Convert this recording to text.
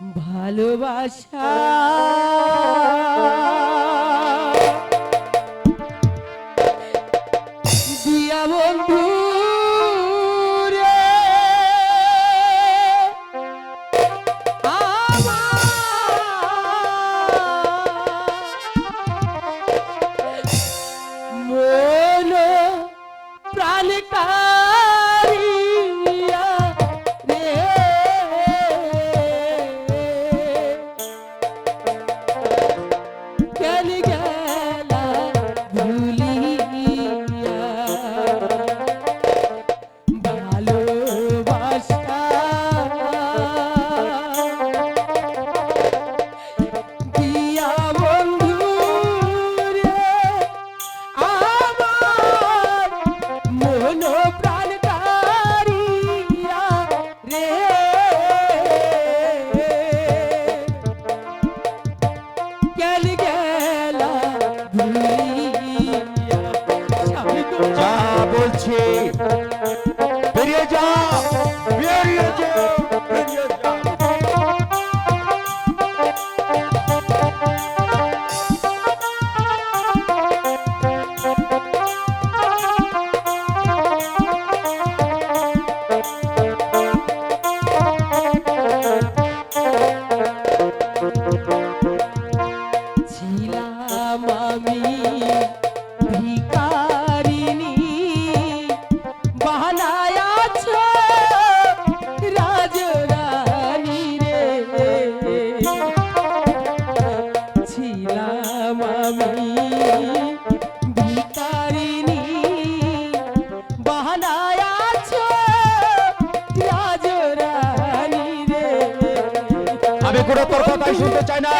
ভালোবাসা। অনুপ্রা ছিলাম আমি ভিকারিনী বাহানায় আছো রাজরানী রে। আমি কোনো তোর কথাই শুনতে চাই না।